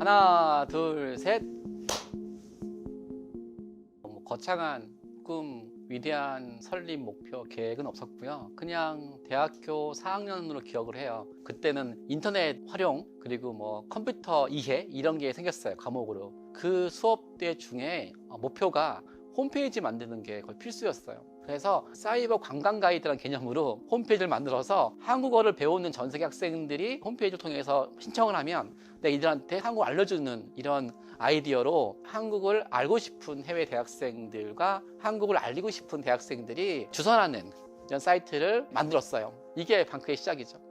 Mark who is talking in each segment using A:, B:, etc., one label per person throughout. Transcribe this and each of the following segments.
A: 하나, 둘, 셋. 뭐 거창한 꿈, 위대한 설립 목표, 계획은 없었고요. 그냥 대학교 4학년으로 기억을 해요. 그때는 인터넷 활용 그리고 뭐 컴퓨터 이해 이런 게 생겼어요. 과목으로. 그 수업대 중에 어, 목표가 홈페이지 만드는 게 거의 필수였어요. 그래서 사이버 관광 가이드라는 개념으로 홈페이지를 만들어서 한국어를 배우는 전 세계 학생들이 홈페이지를 통해서 신청을 하면 내가 이들한테 한국어 알려주는 이런 아이디어로 한국을 알고 싶은 해외 대학생들과 한국을 알리고 싶은 대학생들이 주선하는 이런 사이트를 만들었어요. 이게 방크의 시작이죠.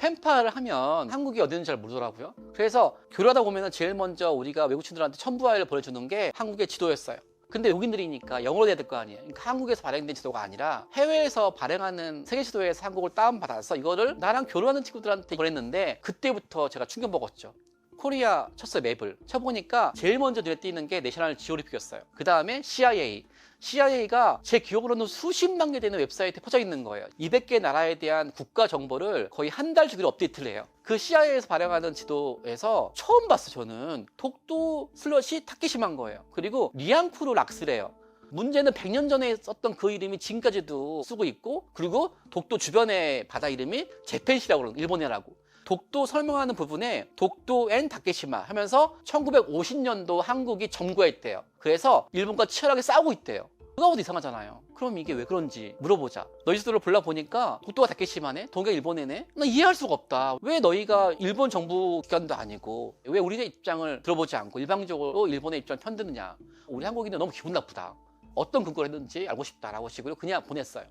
A: 펜파를 하면 한국이 어디 있는지 잘 모르더라고요. 그래서 교류하다 보면 제일 먼저 우리가 외국 친구들한테 첨부화를 보내주는 게 한국의 지도였어요. 근데 외국인들이니까 영어로 돼야 될 거 아니에요. 그러니까 한국에서 발행된 지도가 아니라 해외에서 발행하는 세계 지도에서 한국을 다운받아서 이거를 나랑 교류하는 친구들한테 보냈는데 그때부터 제가 충격 먹었죠. 코리아 쳤어요 맵을 쳐보니까 제일 먼저 눈에 띄는 게 내셔널 지오리픽이었어요 그 다음에 CIA CIA가 제 기억으로는 수십만 개 되는 웹사이트에 퍼져 있는 거예요. 200개 나라에 대한 국가 정보를 거의 한 달 주기로 업데이트를 해요. 그 CIA에서 발행하는 지도에서 처음 봤어요 저는. 독도 슬롯이 타케시만 거예요. 그리고 리앙쿠르 락스래요. 문제는 100년 전에 썼던 그 이름이 지금까지도 쓰고 있고 그리고 독도 주변의 바다 이름이 제펜시라고 그러는 일본해라고 독도 설명하는 부분에 독도 앤 다케시마 하면서 1950년도 한국이 점거했대요. 그래서 일본과 치열하게 싸우고 있대요. 그거 어디 이상하잖아요. 그럼 이게 왜 그런지 물어보자. 너희 지도를 골라 보니까 독도가 다케시마네, 동해 일본해네. 나 이해할 수가 없다. 왜 너희가 일본 정부 기관도 아니고 왜 우리의 입장을 들어보지 않고 일방적으로 일본의 입장을 편드느냐? 우리 한국인은 너무 기분 나쁘다. 어떤 근거를 했는지 알고 싶다라고 식으로 그냥 보냈어요.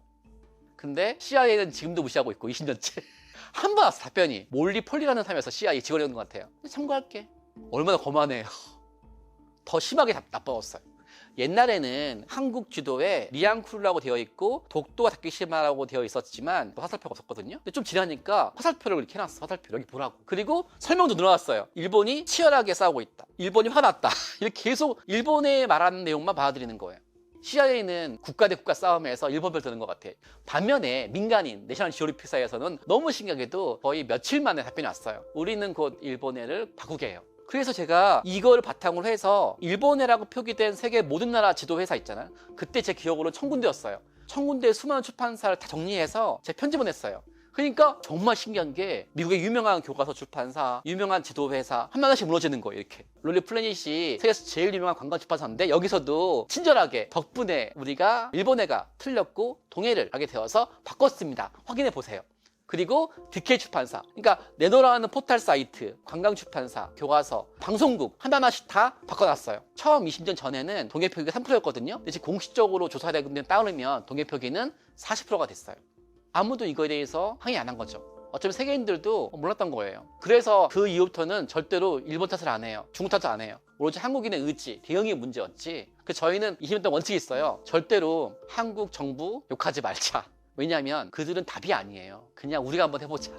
A: 근데 CIA는 지금도 무시하고 있고 20년째. 한 번 왔어 답변이 몰리 폴리라는 사람에서 CIA 직원이었는 것 같아요. 참고할게. 얼마나 거만해요. 더 심하게 나- 나빠졌어요. 옛날에는 한국 지도에 리앙쿠르라고 되어 있고 독도가 다케시마라고 되어 있었지만 화살표가 없었거든요. 근데 좀 지나니까 화살표를 이렇게 해놨어. 화살표 여기 보라고. 그리고 설명도 늘어났어요. 일본이 치열하게 싸우고 있다. 일본이 화났다. 이렇게 계속 일본에 말하는 내용만 받아들이는 거예요 CIA는 국가 대 국가 싸움에서 일본별 드는 것 같아. 반면에 민간인 내셔널 지오리피사에서는 너무 신기하게도 거의 며칠 만에 답변이 왔어요. 우리는 곧 일본해를 바꾸게 해요. 그래서 제가 이걸 바탕으로 해서 일본해라고 표기된 세계 모든 나라 지도 회사 있잖아요. 그때 제 기억으로 천 군데였어요. 천 군데 수많은 출판사를 다 정리해서 제 편집을 했어요. 그러니까 정말 신기한 게 미국의 유명한 교과서 출판사, 유명한 지도 회사 한마디씩 무너지는 거예요. 이렇게 롤리 플래닛이 세계에서 제일 유명한 관광 출판사인데 여기서도 친절하게 덕분에 우리가 일본해가 틀렸고 동해를 하게 되어서 바꿨습니다. 확인해 보세요. 그리고 DK 출판사, 그러니까 내노라는 포털 사이트, 관광 출판사, 교과서, 방송국 하나하나씩 다 바꿔놨어요. 처음 20년 전에는 동해 표기가 3%였거든요. 근데 공식적으로 조사대금을 따르면 동해 표기는 40%가 됐어요. 아무도 이거에 대해서 항의 안 한 거죠. 어쩌면 세계인들도 몰랐던 거예요. 그래서 그 이후부터는 절대로 일본 탓을 안 해요. 중국 탓을 안 해요. 오로지 한국인의 의지, 대응이 문제였지. 그 저희는 20년 동안 원칙이 있어요. 절대로 한국 정부 욕하지 말자. 왜냐하면 그들은 답이 아니에요. 그냥 우리가 한번 해보자.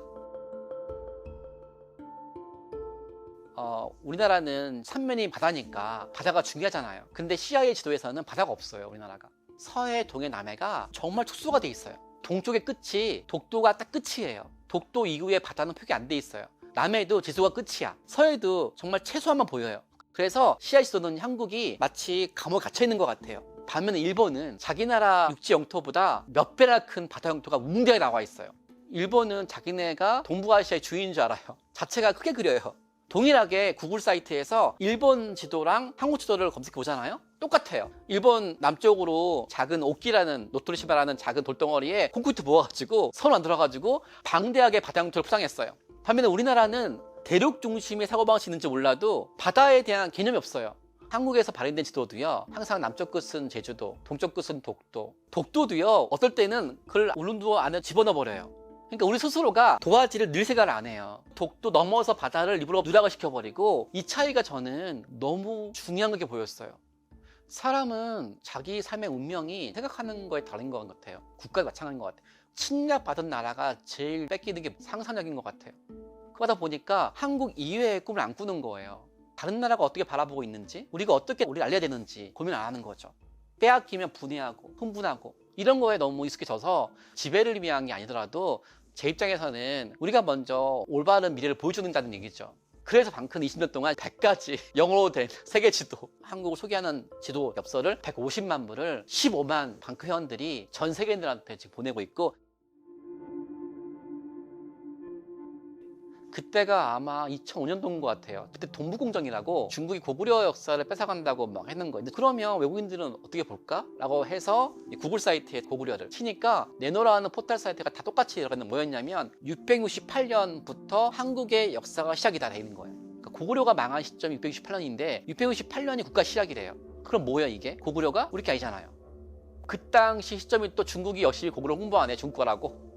A: 어, 우리나라는 삼면이 바다니까 바다가 중요하잖아요. 근데 CIA 지도에서는 바다가 없어요. 우리나라가. 서해, 동해, 남해가 정말 특수가 돼 있어요. 동쪽의 끝이 독도가 딱 끝이에요. 독도 이후에 바다는 표기 안 돼 있어요. 남해도 지수가 끝이야. 서해도 정말 최소한만 보여요. 그래서 지도는 한국이 마치 감옥에 갇혀 있는 것 같아요. 반면에 일본은 자기 나라 육지 영토보다 몇 배나 큰 바다 영토가 웅대하게 나와 있어요. 일본은 자기네가 동부아시아의 주인인 줄 알아요. 자체가 크게 그려요. 동일하게 구글 사이트에서 일본 지도랑 한국 지도를 검색해 보잖아요. 똑같아요. 일본 남쪽으로 작은 오키라는 노토리시마라는 작은 돌덩어리에 콘크리트 모아가지고 선 만들어가지고 방대하게 바다 영토를 포장했어요. 반면에 우리나라는 대륙 중심의 사고방식이 있는지 몰라도 바다에 대한 개념이 없어요. 한국에서 발행된 지도도요. 항상 남쪽 끝은 제주도, 동쪽 끝은 독도. 독도도요. 어떨 때는 그걸 울릉도 안에 집어넣어 버려요. 그러니까 우리 스스로가 도화지를 늘 생각을 안 해요. 독도 넘어서 바다를 일부러 누락을 시켜버리고 이 차이가 저는 너무 중요한 게 보였어요. 사람은 자기 삶의 운명이 생각하는 거에 다른 것 같아요. 국가에 마찬가지인 것 같아요. 침략받은 나라가 제일 뺏기는 게 상상력인 것 같아요. 그러다 보니까 한국 이외의 꿈을 안 꾸는 거예요. 다른 나라가 어떻게 바라보고 있는지, 우리가 어떻게 우리를 알려야 되는지 고민 안 하는 거죠. 빼앗기면 분해하고 흥분하고 이런 거에 너무 익숙해져서 지배를 위한 게 아니더라도 제 입장에서는 우리가 먼저 올바른 미래를 보여주는다는 얘기죠. 그래서 방크는 20년 동안 100가지 영어로 된 세계 지도, 한국을 소개하는 지도 엽서를 150만 부를 15만 방크 회원들이 전 세계인들한테 지금 보내고 있고 그때가 아마 2005년도인 것 같아요. 그때 동부공정이라고 중국이 고구려 역사를 뺏어간다고 막 했는 거예요. 그러면 외국인들은 어떻게 볼까? 라고 해서 이 구글 사이트에 고구려를 치니까 내노라는 포털 사이트가 다 똑같이 들어가는 뭐였냐면 668년부터 한국의 역사가 시작이다 돼 있는 거예요. 그러니까 고구려가 망한 시점이 668년인데 668년이 국가 시작이래요. 그럼 뭐야 이게? 고구려가 우리 게 아니잖아요. 그 당시 시점이 또 중국이 역시 고구려 홍보 안 해. 중국 거라고.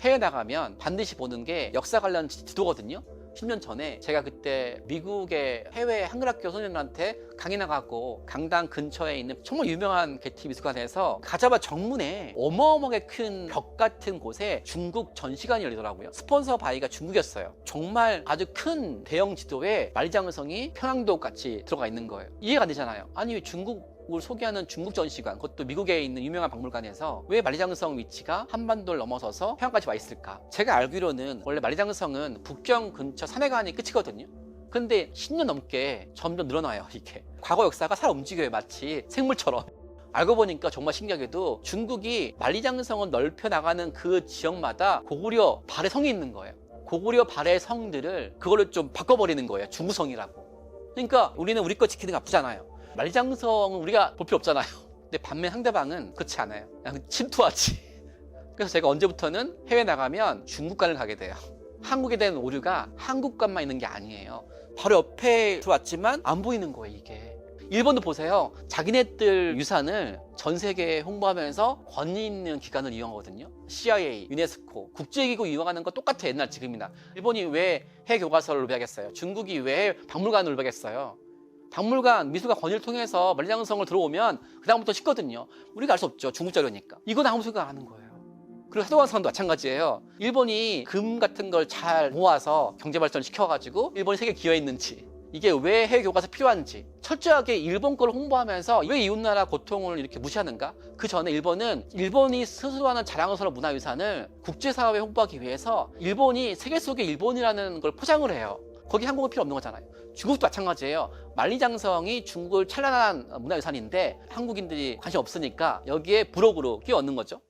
A: 해외 나가면 반드시 보는 게 역사 관련 지- 지도거든요. 10년 전에 제가 그때 미국의 해외 한글학교 소년들한테 강의 나가고 강당 근처에 있는 정말 유명한 게티 미술관에서 가자마 정문에 어마어마하게 큰 벽 같은 곳에 중국 전시관이 열리더라고요. 스폰서 바이가 중국이었어요. 정말 아주 큰 대형 지도에 만리장성이 평양도 같이 들어가 있는 거예요. 이해가 안 되잖아요. 아니 왜 중국 을 소개하는 중국 전시관, 그것도 미국에 있는 유명한 박물관에서 왜 만리장성 위치가 한반도를 넘어서서 평양까지 와 있을까? 제가 알기로는 원래 만리장성은 북경 근처 산해관이 끝이거든요. 근데 10년 넘게 점점 늘어나요, 이게. 과거 역사가 살 움직여요, 마치 생물처럼. 알고 보니까 정말 신기하게도 중국이 만리장성을 넓혀 나가는 그 지역마다 고구려 발의 성이 있는 거예요. 고구려 발의 성들을 그걸로 좀 바꿔버리는 거예요. 중구성이라고. 그러니까 우리는 우리 거 지키는 게 아프잖아요. 만리장성은 우리가 볼 필요 없잖아요. 근데 반면 상대방은 그렇지 않아요. 그냥 침투하지. 그래서 제가 언제부터는 해외 나가면 중국관을 가게 돼요. 한국에 대한 오류가 한국관만 있는 게 아니에요. 바로 옆에 들어왔지만 안 보이는 거예요, 이게. 일본도 보세요. 자기네들 유산을 전 세계에 홍보하면서 권위 있는 기관을 이용하거든요. CIA, 유네스코, 국제기구 이용하는 거 똑같아, 옛날 지금이나. 일본이 왜 해외 교과서를 로비하겠어요? 중국이 왜 박물관을 로비하겠어요? 박물관, 미술관 권위를 통해서 만리장성을 들어오면 그다음부터 쉽거든요. 우리가 알 수 없죠. 중국 자료니까. 이건 아무 생각 안 하는 거예요. 그리고 사도관성도 마찬가지예요. 일본이 금 같은 걸 잘 모아서 경제 발전을 시켜가지고 일본이 세계 기여했는지 이게 왜 해외 교과서 필요한지 철저하게 일본 걸 홍보하면서 왜 이웃나라 고통을 이렇게 무시하는가? 그 전에 일본은 일본이 스스로 하는 자랑스러운 문화유산을 국제사회에 홍보하기 위해서 일본이 세계 속의 일본이라는 걸 포장을 해요. 거기 한국은 필요 없는 거잖아요. 중국도 마찬가지예요. 만리장성이 중국을 찬란한 문화유산인데 한국인들이 관심 없으니까 여기에 부록으로 끼워 얻는 거죠.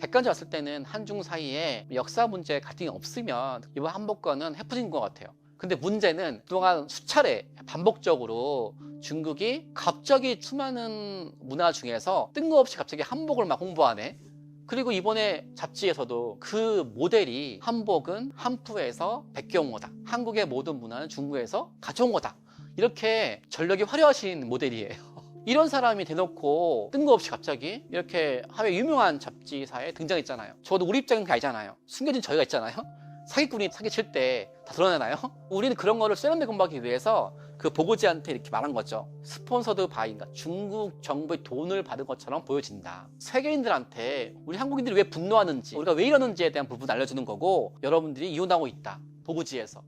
A: 객관적으로 봤을 때는 한중 사이에 역사 문제 갈등이 없으면 이번 한복과는 해프진 것 같아요. 근데 문제는 그동안 수차례 반복적으로 중국이 갑자기 수많은 문화 중에서 뜬금없이 갑자기 한복을 막 홍보하네. 그리고 이번에 잡지에서도 그 모델이 한복은 한푸에서 베껴온 거다. 한국의 모든 문화는 중국에서 가져온 거다. 이렇게 전력이 화려하신 모델이에요. 이런 사람이 대놓고 뜬금없이 갑자기 이렇게 하회 유명한 잡지사에 등장했잖아요. 저도 우리 입장은 아니잖아요. 숨겨진 저희가 있잖아요. 사기꾼이 사기칠 때 다 드러나나요? 우리는 그런 거를 세련되게 공부하기 위해서 그 보고지한테 이렇게 말한 거죠. 스폰서드 바인가 중국 정부의 돈을 받은 것처럼 보여진다. 세계인들한테 우리 한국인들이 왜 분노하는지 우리가 왜 이러는지에 대한 부분 알려주는 거고 여러분들이 이혼하고 있다. 보고지에서.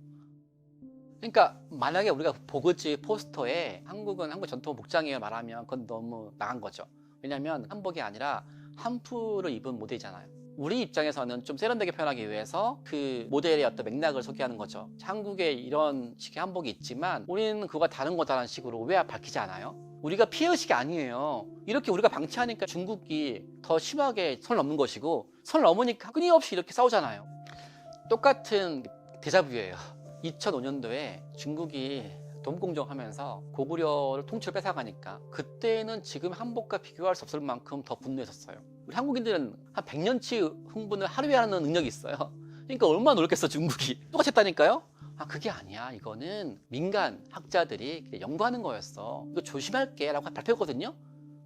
A: 그러니까 만약에 우리가 보그지 포스터에 한국은 한국 전통 복장이에요 말하면 그건 너무 나간 거죠. 왜냐하면 한복이 아니라 한푸를 입은 모델이잖아요. 우리 입장에서는 좀 세련되게 표현하기 위해서 그 모델의 어떤 맥락을 소개하는 거죠. 한국에 이런 식의 한복이 있지만 우리는 그거가 다른 거다라는 식으로 왜 밝히지 않아요? 우리가 피해의식이 아니에요. 이렇게 우리가 방치하니까 중국이 더 심하게 선 넘는 것이고 선 넘으니까 끊임없이 이렇게 싸우잖아요. 똑같은 데자뷰예요. 2005년도에 중국이 돈공정 하면서 고구려를 통째로 뺏어가니까 그때는 지금 한복과 비교할 수 없을 만큼 더 분노했었어요. 우리 한국인들은 한 100년치 흥분을 하루에 하는 능력이 있어요. 그러니까 얼마나 노력했어 중국이. 똑같이 했다니까요. 아 그게 아니야. 이거는 민간 학자들이 연구하는 거였어. 이거 조심할게 라고 발표했거든요.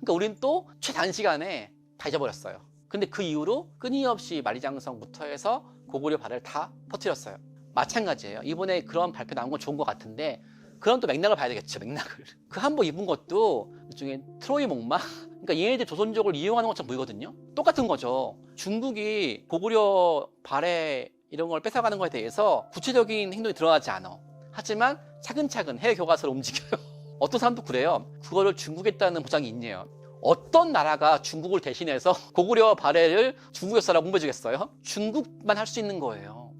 A: 그러니까 우린 또 최단시간에 다 잊어버렸어요. 근데 그 이후로 끊임없이 만리장성부터 해서 고구려 발을 다 퍼뜨렸어요. 마찬가지예요. 이번에 그런 발표 나온 건 좋은 것 같은데 그런 또 맥락을 봐야 되겠죠. 맥락을. 그 한복 입은 것도 일종의 트로이 목마. 그러니까 얘네들 조선족을 이용하는 것처럼 보이거든요. 똑같은 거죠. 중국이 고구려 발에 이런 걸 뺏어가는 거에 대해서 구체적인 행동이 드러나지 않아. 하지만 차근차근 해외 교과서를 움직여요. 어떤 사람도 그래요. 그거를 중국에 있다는 보장이 있네요. 어떤 나라가 중국을 대신해서 고구려 발해를 중국에서라고 공부해 주겠어요? 중국만 할 수 있는 거예요.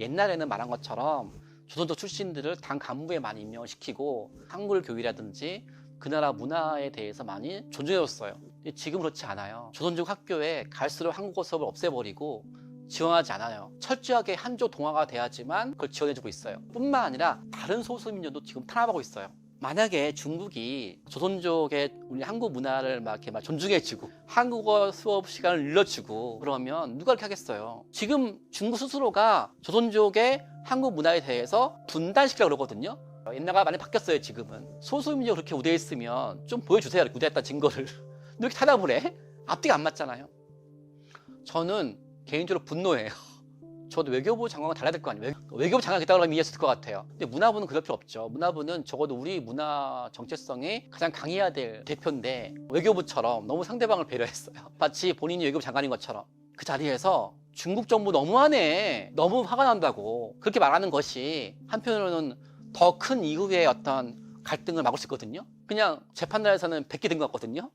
A: 옛날에는 말한 것처럼 조선족 출신들을 당 간부에 많이 임명을 시키고 한글 교육이라든지 그 나라 문화에 대해서 많이 존중해줬어요. 지금 그렇지 않아요. 조선족 학교에 갈수록 한국어 수업을 없애버리고 지원하지 않아요. 철저하게 한족 동화가 돼야지만 그걸 지원해주고 있어요. 뿐만 아니라 다른 소수민족도 지금 탄압하고 있어요. 만약에 중국이 조선족의 우리 한국 문화를 막 이렇게 막 존중해주고 한국어 수업 시간을 늘려주고 그러면 누가 그렇게 하겠어요? 지금 중국 스스로가 조선족의 한국 문화에 대해서 분단시키려고 그러거든요. 옛날과 많이 바뀌었어요, 지금은. 소수민족 그렇게 우대했으면 좀 보여주세요, 우대했다 증거를. 너 이렇게 해? 앞뒤가 안 맞잖아요. 저는 개인적으로 분노해요. 저도 외교부 장관과 달라야 될 거 아니에요. 외- 외교부 장관 있다고 하면 이해했을 것 같아요. 근데 문화부는 그럴 필요 없죠. 문화부는 적어도 우리 문화 정체성이 가장 강해야 될 대표인데 외교부처럼 너무 상대방을 배려했어요. 마치 본인이 외교부 장관인 것처럼 그 자리에서 중국 정부 너무하네. 너무 화가 난다고 그렇게 말하는 것이 한편으로는 더 큰 이후의 어떤 갈등을 막을 수 있거든요. 그냥 재판단에서는 100개 된 것 같거든요.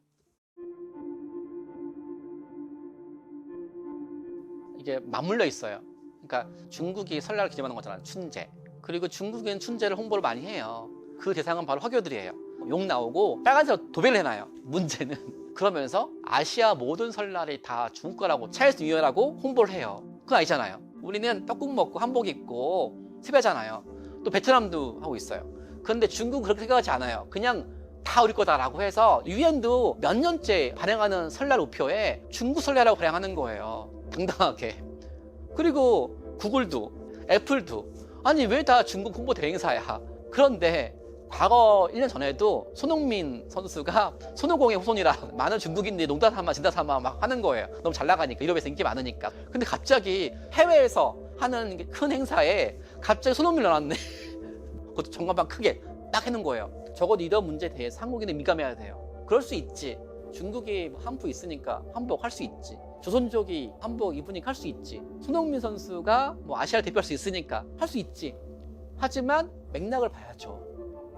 A: 이게 맞물려 있어요. 그러니까 중국이 설날을 기념하는 거잖아요. 춘제. 그리고 중국은 춘제를 홍보를 많이 해요. 그 대상은 바로 화교들이에요. 욕 나오고 빨간색 도배를 해놔요. 문제는 그러면서 아시아 모든 설날이 다 중국 거라고 차이스 뉴이어라고 홍보를 해요. 그건 아니잖아요. 우리는 떡국 먹고 한복 입고 세배잖아요. 또 베트남도 하고 있어요. 그런데 중국은 그렇게 생각하지 않아요. 그냥 다 우리 거다라고 해서 유엔도 몇 년째 발행하는 설날 우표에 중국 설날이라고 발행하는 거예요. 당당하게. 그리고 구글도 애플도 아니 왜 다 중국 홍보 대행사야? 그런데 과거 1년 전에도 손흥민 선수가 손오공의 후손이라 많은 중국인들이 농담 삼아 진담 삼아 막 하는 거예요. 너무 잘 나가니까 유럽에서 인기 많으니까. 근데 갑자기 해외에서 하는 큰 행사에 갑자기 손흥민을 넣었네. 그것도 전광판 크게 딱 해놓은 거예요. 적어도 이런 문제에 대해서 한국인은 민감해야 돼요. 그럴 수 있지. 중국이 뭐 한복 있으니까 한복 할 수 있지. 조선족이 한복 입으니까 할 수 있지. 손흥민 선수가 뭐 아시아를 대표할 수 있으니까 할 수 있지. 하지만 맥락을 봐야죠.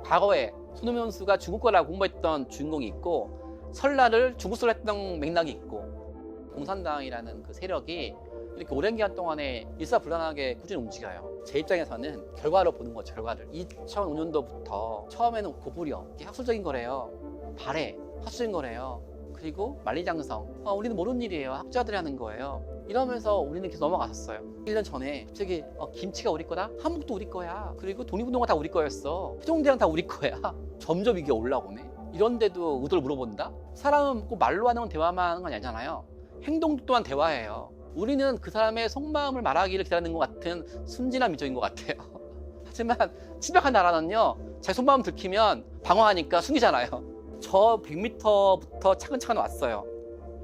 A: 과거에 손흥민 선수가 중국 거라고 공부했던 주인공이 있고 설날을 중국 설날 했던 맥락이 있고 공산당이라는 그 세력이 이렇게 오랜 기간 동안에 일사불란하게 꾸준히 움직여요. 제 입장에서는 결과로 보는 거죠, 결과를. 2005년도부터 처음에는 고구려, 학술적인 거래요. 발해, 학술적인 거래요. 그리고 만리장성. 아, 우리는 모르는 일이에요. 학자들이 하는 거예요. 이러면서 우리는 계속 넘어갔었어요. 1년 전에 갑자기 어, 김치가 우리 거다? 한국도 우리 거야. 그리고 독립운동가 다 우리 거였어. 세종대왕 다 우리 거야. 점점 이게 올라오네. 이런데도 의도를 물어본다? 사람은 꼭 말로 하는 대화만 하는 건 아니잖아요. 행동 또한 대화예요. 우리는 그 사람의 속마음을 말하기를 기다리는 것 같은 순진한 민족인 것 같아요. 하지만 침략한 나라는요, 자기 속마음 들키면 방어하니까 숨기잖아요. 저 100m부터 차근차근 왔어요.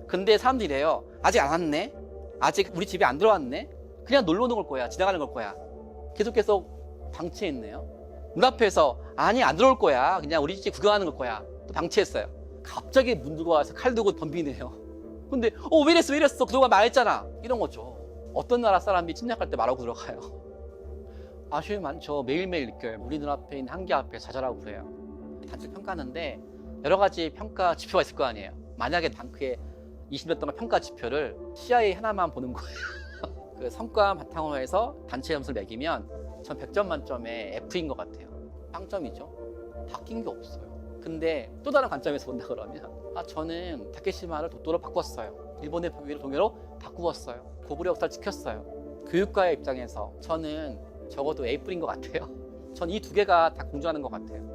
A: 근데 사람들이 래요 아직 안 왔네? 아직 우리 집에 안 들어왔네? 그냥 놀러 오는 걸 거야. 지나가는 걸 거야. 계속 계속 방치했네요. 문 앞에서 아니 안 들어올 거야. 그냥 우리 집 구경하는 걸 거야. 또 방치했어요. 갑자기 문 들고 와서 칼 들고 덤비네요. 근데 어 왜 이랬어 왜 이랬어 그동안 말했잖아. 이런 거죠. 어떤 나라 사람이 침략할 때 말하고 들어가요. 아쉬움이 많죠. 매일매일 느껴요. 우리 눈앞에 있는 한계 앞에 좌절하고 그래요. 단적 평가하는데 여러 가지 평가 지표가 있을 거 아니에요. 만약에 단크의 20년 동안 평가 지표를 CIA 하나만 보는 거예요. 그 성과 바탕으로 해서 단체 점수를 매기면 전 100점 만점에 F인 것 같아요. 빵점이죠. 바뀐 게 없어요. 근데 또 다른 관점에서 본다 그러면 아 저는 다케시마를 도토로 바꿨어요. 일본의 보기를 동요로 바꾸었어요. 고구려 역사를 지켰어요. 교육가의 입장에서 저는 적어도 A뿔인 것 같아요. 전 이 두 개가 다 공존하는 것 같아요.